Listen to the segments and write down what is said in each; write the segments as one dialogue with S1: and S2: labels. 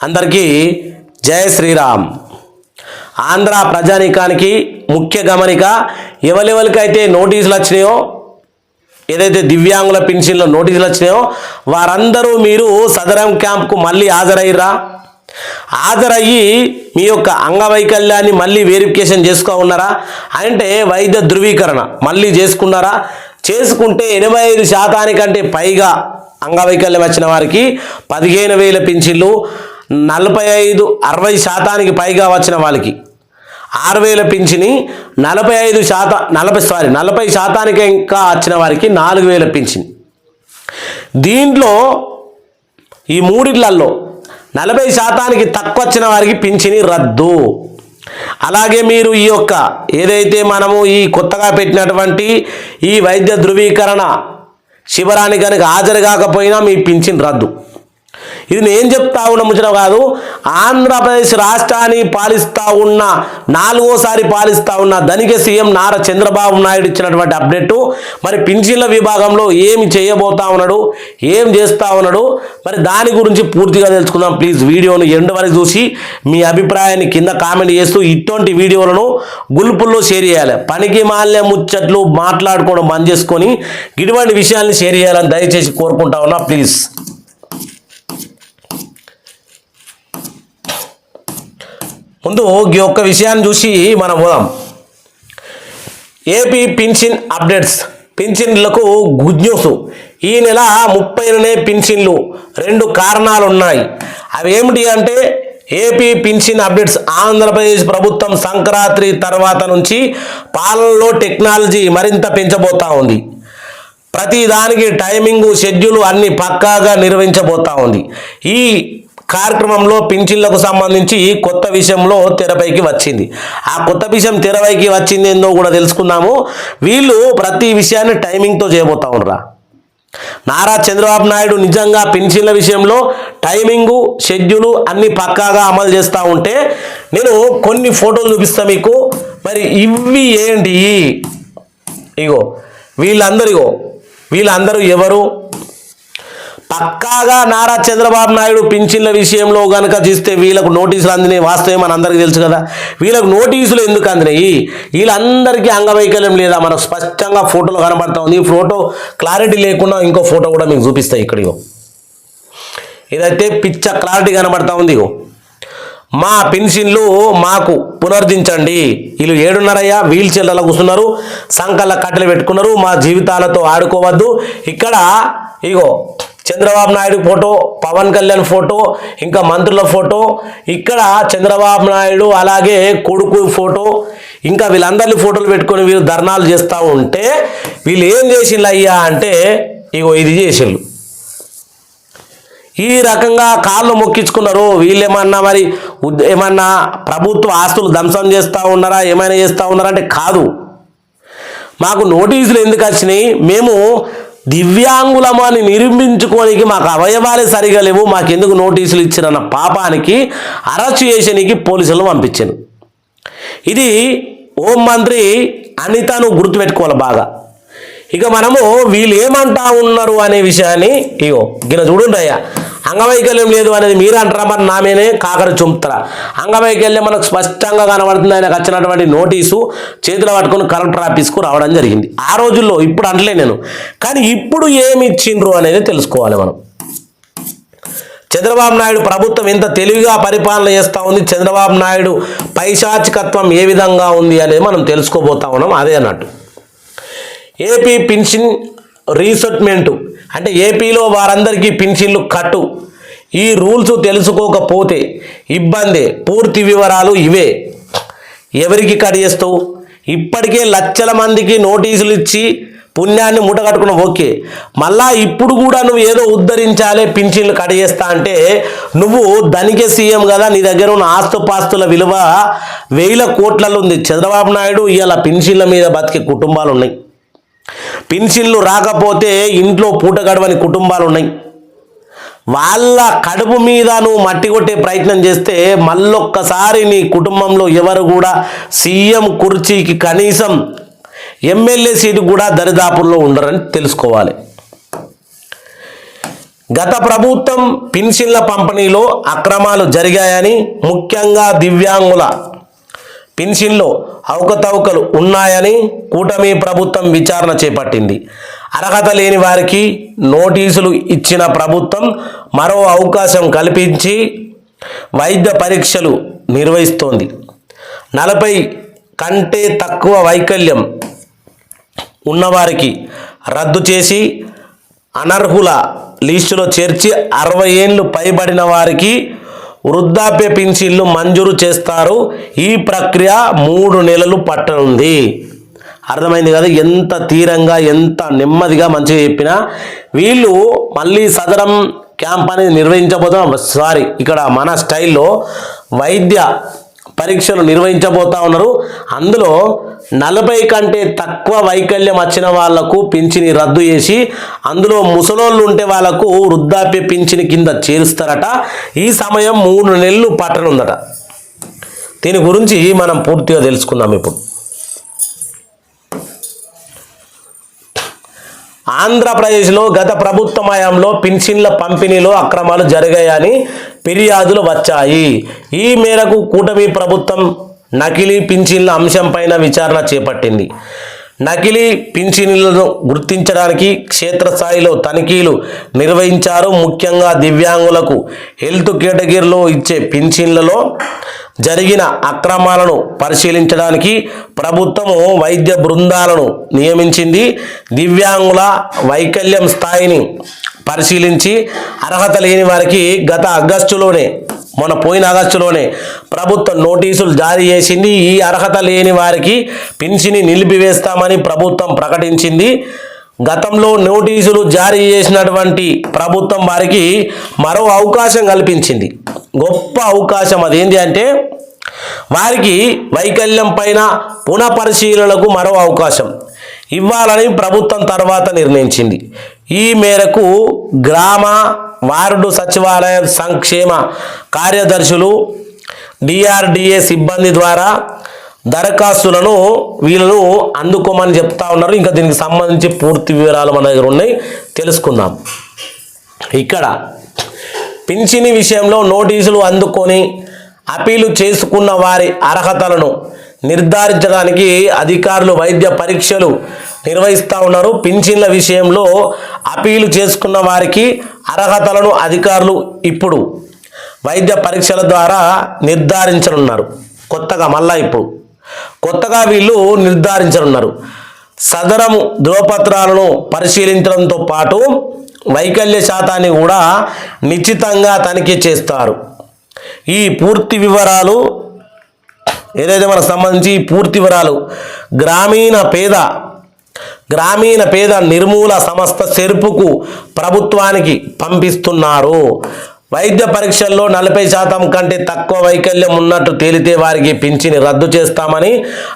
S1: అందరికీ జయ శ్రీరామ్. ఆంధ్ర ప్రజానీకానికి ముఖ్య గమనిక ఎవరెవరికైతే నోటీసులు వచ్చినాయో ఏదైతే దివ్యాంగుల పెన్షన్లో నోటీసులు వచ్చినాయో వారందరూ మీరు సదరం క్యాంప్కు మళ్ళీ హాజరయ్యారా హాజరయ్యి మీ యొక్క అంగవైకల్యాన్ని మళ్ళీ వెరిఫికేషన్ చేసుకో ఉన్నారా? అంటే వైద్య ధృవీకరణ మళ్ళీ చేసుకున్నారా? చేసుకుంటే ఎనభై ఐదు శాతానికంటే పైగా అంగవైకల్యం వచ్చిన వారికి పదిహేను వేల పింఛన్లు నలభై ఐదు అరవై శాతానికి పైగా వచ్చిన వాళ్ళకి. ఆరు వేల పింఛని నలభై ఐదు శాతం నలభై సారీ నలభై శాతానికి ఇంకా వచ్చిన వారికి నాలుగు వేల పింఛని. దీంట్లో ఈ మూడిట్లలో నలభై శాతానికి తక్కువ వచ్చిన వారికి పింఛని రద్దు. అలాగే మీరు ఈ యొక్క ఏదైతే మనము ఈ కొత్తగా పెట్టినటువంటి ఈ వైద్య ధృవీకరణ శిబిరానికి కనుక హాజరు కాకపోయినా మీ పింఛన్ రద్దు. ఇది నేను చెప్తా ఉన్న ముచ్చట కాదు. ఆంధ్రప్రదేశ్ రాష్ట్రాన్ని పాలిస్తా ఉన్న నాలుగోసారి పాలిస్తా ఉన్న ధనిక సీఎం నారా చంద్రబాబు నాయుడు ఇచ్చినటువంటి అప్డేట్. మరి పింఛన్ల విభాగంలో ఏమి చేయబోతా ఉన్నాడు ఏం చేస్తా ఉన్నాడు మరి దాని గురించి పూర్తిగా తెలుసుకుందాం. ప్లీజ్ వీడియోను ఎండు వరకు చూసి మీ అభిప్రాయాన్ని కింద కామెంట్ చేస్తూ ఇటువంటి వీడియోలను గుల్పుల్లో షేర్ చేయాలి. పనికి మాల్య ముచ్చట్లు మాట్లాడుకోవడం బంద్ చేసుకొని ఇటువంటి విషయాల్ని షేర్ చేయాలని దయచేసి కోరుకుంటా ఉన్నా. ప్లీజ్. ముందు ఈ ఒక్క విషయాన్ని చూసి మనం పోదాం. ఏపీ పింఛన్ అప్డేట్స్. పింఛన్లకు గుడ్ న్యూస్. ఈ నెల ముప్పైనే పింఛన్లు రెండు కారణాలు ఉన్నాయి అవి ఏమిటి అంటే ఏపీ పింఛన్ అప్డేట్స్ ఆంధ్రప్రదేశ్ ప్రభుత్వం సంక్రాంతి తర్వాత నుంచి పాలనలో టెక్నాలజీ మరింత పెంచబోతా ఉంది. ప్రతి దానికి టైమింగ్ షెడ్యూల్ అన్ని పక్కాగా నిర్వహించబోతా ఉంది. ఈ కార్యక్రమంలో పింఛన్లకు సంబంధించి కొత్త విషయంలో తెరపైకి వచ్చింది. ఆ కొత్త విషయం తెరపైకి వచ్చింది ఏందో కూడా తెలుసుకుందాము. వీళ్ళు ప్రతి విషయాన్ని టైమింగ్తో చేయబోతా ఉండరా నారా చంద్రబాబు నాయుడు నిజంగా పెన్షన్ల విషయంలో టైమింగు షెడ్యూలు అన్ని పక్కాగా అమలు చేస్తూ ఉంటే నేను కొన్ని ఫోటోలు చూపిస్తా మీకు. మరి ఇవి ఏంటి? ఇగో వీళ్ళందరిగో వీళ్ళందరూ ఎవరు? పక్కాగా నారా చంద్రబాబు నాయుడు పింఛన్ల విషయంలో కనుక చూస్తే వీళ్ళకు నోటీసులు అందినాయి వాస్తవం మన అందరికీ తెలుసు కదా. వీళ్ళకు నోటీసులు ఎందుకు అందినాయి? వీళ్ళందరికీ అంగవైకల్యం లేదా? మనకు స్పష్టంగా ఫోటోలు కనబడతా ఉంది. ఫోటో క్లారిటీ లేకుండా ఇంకో ఫోటో కూడా మీకు చూపిస్తాయి ఇక్కడిగో ఇదైతే పిచ్చ క్లారిటీ కనబడతా ఉంది ఇగో. మా పెన్షన్లు మాకు పునర్దించండి. వీళ్ళు ఏడున్నరయ్యా వీల్ చైర్లలో కూర్చున్నారు సంకల్ల కట్టెలు పెట్టుకున్నారు మా జీవితాలతో ఆడుకోవద్దు. ఇక్కడ ఇగో చంద్రబాబు నాయుడు ఫోటో పవన్ కళ్యాణ్ ఫోటో ఇంకా మంత్రుల ఫోటో ఇక్కడ చంద్రబాబు నాయుడు అలాగే కొడుకు ఫోటో ఇంకా వీళ్ళందరినీ ఫోటోలు పెట్టుకొని వీళ్ళు ధర్నాలు చేస్తూ ఉంటే వీళ్ళు ఏం చేసిండ్రు అయ్యా అంటే ఇగో ఇది చేసిండ్రు ఈ రకంగా కాళ్ళు మొక్కించుకున్నారు. వీళ్ళేమన్నా మరి ఏమన్నా ప్రభుత్వ ఆస్తులు ధ్వంసం చేస్తూ ఉన్నారా ఏమైనా చేస్తూ ఉన్నారా అంటే కాదు. మాకు నోటీసులు ఎందుకు వచ్చినాయి? మేము దివ్యాంగులము అని నిరూపించుకోనికి మాకు అవయవాలే సరిగా లేవు మాకెందుకు నోటీసులు ఇచ్చిరన్న పాపానికి అరెస్ట్ చేసేనికి పోలీసులను పంపించాను ఇది హోం మంత్రి అనితను గుర్తుపెట్టుకోవాలి బాగా. ఇక మనము వీళ్ళు ఏమంటా ఉన్నారు అనే విషయాన్ని ఇగో గిన చూడండి అయ్యా. అంగవైకల్యం లేదు అనేది మీరు అంటారా? మరి నా కాకర చుంపుతారా? అంగవైకల్యం మనకు స్పష్టంగా కనబడుతుంది. ఆయనకు వచ్చినటువంటి నోటీసు చేతిలో పట్టుకుని కలెక్టర్ ఆఫీస్కు రావడం జరిగింది. ఆ రోజుల్లో ఇప్పుడు అంటలే నేను. కానీ ఇప్పుడు ఏమి ఇచ్చిండ్రు అనేది తెలుసుకోవాలి మనం. చంద్రబాబు నాయుడు ప్రభుత్వం ఎంత తెలివిగా పరిపాలన చేస్తూ ఉంది చంద్రబాబు నాయుడు పైశాచికత్వం ఏ విధంగా ఉంది అనేది మనం తెలుసుకోబోతా ఉన్నాం. అదే అన్నట్టు. AP pension resettlement. అంటే ఏపీలో వారందరికీ పెన్షన్లు కట్టు. ఈ రూల్స్ తెలుసుకోకపోతే ఇబ్బంది. పూర్తి వివరాలు ఇవే. ఎవరికి కట్ చేస్తావు? ఇప్పటికే లక్షల మందికి నోటీసులు ఇచ్చి పుణ్యాన్ని ముటగట్టుకున్న ఓకే. మళ్ళా ఇప్పుడు కూడా నువ్వు ఏదో ఉద్ధరించాలి పింఛన్లు కట్ చేస్తా అంటే నువ్వు ధనికే సీఎం కదా నీ దగ్గర ఉన్న ఆస్తుపాస్తుల విలువ వేల కోట్లలో ఉంది. చంద్రబాబు నాయుడు ఇవాళ పింఛన్ల మీద బతికే కుటుంబాలు ఉన్నాయి. పెన్షన్లు రాకపోతే ఇంట్లో పూట గడవని కుటుంబాలు ఉన్నాయి వాళ్ళ కడుపు మీద నువ్వు మట్టి కొట్టే ప్రయత్నం చేస్తే మళ్ళొక్కసారి నీ కుటుంబంలో ఎవరు కూడా సీఎం కుర్చీకి కనీసం ఎమ్మెల్యే సీటు కూడా దరిదాపుల్లో ఉండరని తెలుసుకోవాలి. గత ప్రభుత్వం పెన్షన్ల పంపిణీలో అక్రమాలు జరిగాయని ముఖ్యంగా దివ్యాంగుల పెన్షన్లో అవకతవకలు ఉన్నాయని కూటమి ప్రభుత్వం విచారణ చేపట్టింది. అర్హత లేని వారికి నోటీసులు ఇచ్చిన ప్రభుత్వం మరో అవకాశం కల్పించి వైద్య పరీక్షలు నిర్వహిస్తోంది. నలభై కంటే తక్కువ వైకల్యం ఉన్నవారికి రద్దు చేసి అనర్హుల లిస్టులో చేర్చి అరవై ఏళ్ళు పైబడిన వారికి వృద్ధాప్య పింఛన్లు మంజూరు చేస్తారు. ఈ ప్రక్రియ మూడు నెలలు పట్టనుంది. అర్థమైంది కదా? ఎంత తీరంగా ఎంత నెమ్మదిగా మంచిగా చెప్పినా వీళ్ళు మళ్ళీ సదరం క్యాంప్ అనేది నిర్వహించబోతున్నాం సారీ ఇక్కడ మన స్టైల్లో వైద్య పరీక్షలు నిర్వహించబోతా ఉన్నారు. అందులో నలభై కంటే తక్కువ వైకల్యం వచ్చిన వాళ్ళకు పింఛని రద్దు చేసి అందులో ముసలోళ్ళు ఉంటే వాళ్ళకు వృద్ధాప్య పింఛని కింద చేరుస్తారట. ఈ సమయం మూడు నెలలు పట్టనుందట. దీని గురించి మనం పూర్తిగా తెలుసుకుందాం ఇప్పుడు. ఆంధ్రప్రదేశ్లో గత ప్రభుత్వ హయాంలో పింఛన్ల పంపిణీలో అక్రమాలు జరిగాయని ఫిర్యాదులు వచ్చాయి. ఈ మేరకు కూటమి ప్రభుత్వం నకిలీ పింఛన్ల అంశంపైన విచారణ చేపట్టింది. నకిలీ పింఛన్లను గుర్తించడానికి క్షేత్రస్థాయిలో తనిఖీలు నిర్వహించారు. ముఖ్యంగా దివ్యాంగులకు హెల్త్ కేటగిరీలో ఇచ్చే పింఛన్లలో జరిగిన అక్రమాలను పరిశీలించడానికి ప్రభుత్వము వైద్య బృందాలను నియమించింది. దివ్యాంగుల వైకల్యం స్థాయిని పరిశీలించి అర్హత లేని వారికి గత ఆగస్టులోనే మొన్న పోయిన ఆగస్టులోనే ప్రభుత్వం నోటీసులు జారీ చేసింది. ఈ అర్హత లేని వారికి పింఛని నిలిపివేస్తామని ప్రభుత్వం ప్రకటించింది. గతంలో నోటీసులు జారీ చేసినటువంటి ప్రభుత్వం వారికి మరో అవకాశం కల్పించింది. గొప్ప అవకాశం అదేంటి అంటే వారికి వైకల్యం పైన పునఃపరిశీలనకు మరో అవకాశం. ఇవ్వాలని ప్రభుత్వం తర్వాత నిర్ణయించింది. ఈ మేరకు గ్రామ వార్డు సచివాలయ సంక్షేమ కార్యదర్శులు డిఆర్డిఏ సిబ్బంది ద్వారా దరఖాస్తులను వీళ్ళను అందుకోమని చెప్తా ఉన్నారు. ఇంకా దీనికి సంబంధించి పూర్తి వివరాలు మన దగ్గర ఉన్నాయి. తెలుసుకుందాం. ఇక్కడ పింఛని విషయంలో నోటీసులు అందుకొని అపీలు చేసుకున్న వారి అర్హతలను నిర్ధారించడానికి అధికారులు వైద్య పరీక్షలు నిర్వహిస్తూ ఉన్నారు. పింఛన్ల విషయంలో అపీలు చేసుకున్న వారికి అర్హతలను అధికారులు ఇప్పుడు వైద్య పరీక్షల ద్వారా నిర్ధారించనున్నారు. కొత్తగా మళ్ళా ఇప్పుడు కొత్తగా వీళ్ళు నిర్ధారించనున్నారు. సదరము ధృవపత్రాలను పరిశీలించడంతో పాటు వైకల్య శాతాన్ని కూడా నిశ్చితంగా తనిఖీ చేస్తారు. ఈ పూర్తి వివరాలు ఏదైతే మనకు సంబంధించి పూర్తి వివరాలు గ్రామీణ పేద గ్రామీణ పేద నిర్మూల సంస్థ సెరుపుకు ప్రభుత్వానికి పంపిస్తున్నారు. వైద్య పరీక్షల్లో నలభై శాతం కంటే తక్కువ వైకల్యం ఉన్నట్టు తేలితే వారికి పింఛని రద్దు చేస్తామని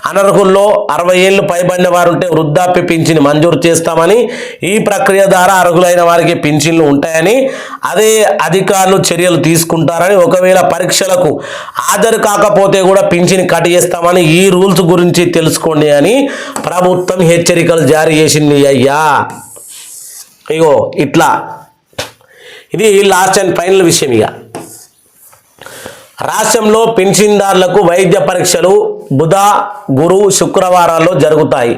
S1: అనర్హుల్లో అరవై ఏళ్ళు పైబడిన వారు ఉంటే వృద్ధాప్య పింఛని మంజూరు చేస్తామని ఈ ప్రక్రియ ద్వారా అర్హులైన వారికి పింఛన్లు ఉంటాయని అదే అధికారులు చర్యలు తీసుకుంటారని ఒకవేళ పరీక్షలకు హాజరు కాకపోతే కూడా పింఛని కట్ చేస్తామని ఈ రూల్స్ గురించి తెలుసుకోండి అని ప్రభుత్వం హెచ్చరికలు జారీ చేసింది. అయ్యా! ఇగో ఇట్లా ఇది లాస్ట్ అండ్ ఫైనల్ విషయం ఇక. రాష్ట్రంలో పెన్షన్దారులకు వైద్య పరీక్షలు బుధ గురు శుక్రవారాల్లో జరుగుతాయి.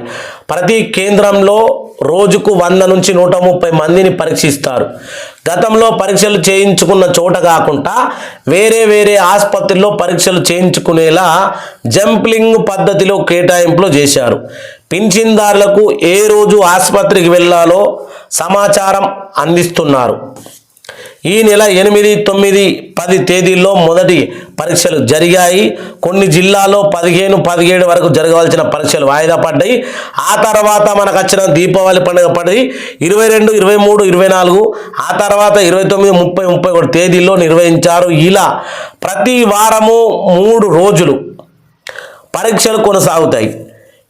S1: ప్రతి కేంద్రంలో రోజుకు వంద నుంచి నూట ముప్పై మందిని పరీక్షిస్తారు. గతంలో పరీక్షలు చేయించుకున్న చోట కాకుండా వేరే వేరే ఆసుపత్రిలో పరీక్షలు చేయించుకునేలా జంప్లింగ్ పద్ధతిలో కేటాయింపులు చేశారు. పింఛన్దారులకు ఏ రోజు ఆసుపత్రికి వెళ్ళాలో సమాచారం అందిస్తున్నారు. ఈ నెల ఎనిమిది తొమ్మిది పది తేదీల్లో మొదటి పరీక్షలు జరిగాయి. కొన్ని జిల్లాలో పదిహేను పదిహేడు వరకు జరగవలసిన పరీక్షలు వాయిదా పడ్డాయి. ఆ తర్వాత మనకు వచ్చిన దీపావళి పండుగ పడి ఇరవై రెండు ఇరవై మూడు ఇరవై నాలుగు ఆ తర్వాత ఇరవై తొమ్మిది ముప్పై ముప్పై ఒకటి తేదీల్లో నిర్వహించారు. ఇలా ప్రతి వారము మూడు రోజులు పరీక్షలు కొనసాగుతాయి.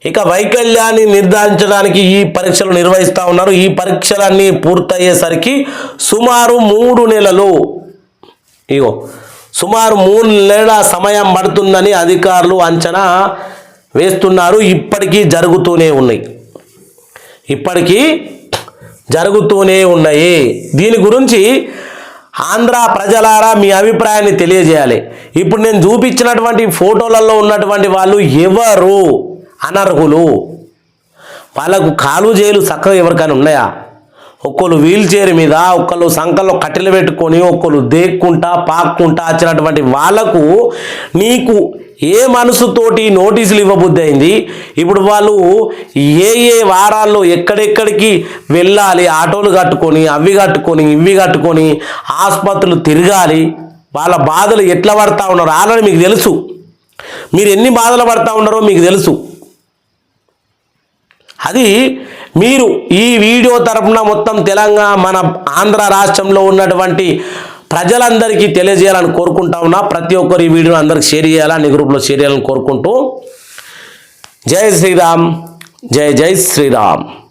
S1: ఇక వైకల్యాన్ని నిర్ధారించడానికి ఈ పరీక్షలు నిర్వహిస్తూ ఉన్నారు. ఈ పరీక్షలన్నీ పూర్తయ్యేసరికి సుమారు మూడు నెలలు. ఇగో సుమారు మూడు నెలల సమయం పడుతుందని అధికారులు అంచనా వేస్తున్నారు. ఇప్పటికీ జరుగుతూనే ఉన్నాయి. ఇప్పటికీ జరుగుతూనే ఉన్నాయి. దీని గురించి ఆంధ్ర ప్రజలారా మీ అభిప్రాయాన్ని తెలియజేయాలి. ఇప్పుడు నేను చూపించినటువంటి ఫోటోలలో ఉన్నటువంటి వాళ్ళు ఎవరు? అనర్హులు. వాళ్ళకు కాలు జైలు చక్కగా ఎవరికైనా ఉన్నాయా? ఒక్కళ్ళు వీల్ చైర్ మీద ఒక్కళ్ళు సంకల్లో కట్టెలు పెట్టుకొని ఒక్కళ్ళు దేక్కుంటా పాక్కుంటా వచ్చినటువంటి వాళ్ళకు నీకు ఏ మనసుతోటి నోటీసులు ఇవ్వబుద్ధి అయింది? ఇప్పుడు వాళ్ళు ఏ ఏ వారాల్లో ఎక్కడెక్కడికి వెళ్ళాలి? ఆటోలు కట్టుకొని అవి కట్టుకొని ఇవి కట్టుకొని ఆసుపత్రులు తిరగాలి. వాళ్ళ బాధలు ఎట్లా పడతా ఉన్నారు ఆల్రెడీ మీకు తెలుసు. మీరు ఎన్ని బాధలు పడతా ఉన్నారో మీకు తెలుసు. అది మీరు ఈ వీడియో తరపున మొత్తం తెలంగాణ మన ఆంధ్ర రాష్ట్రంలో ఉన్నటువంటి ప్రజలందరికీ తెలియజేయాలని కోరుకుంటా ఉన్నా. ప్రతి ఒక్కరు ఈ వీడియోని అందరికి షేర్ చేయాలని గ్రూప్లో షేర్ చేయాలని కోరుకుంటూ. జై శ్రీరామ్. జై జై శ్రీరామ్.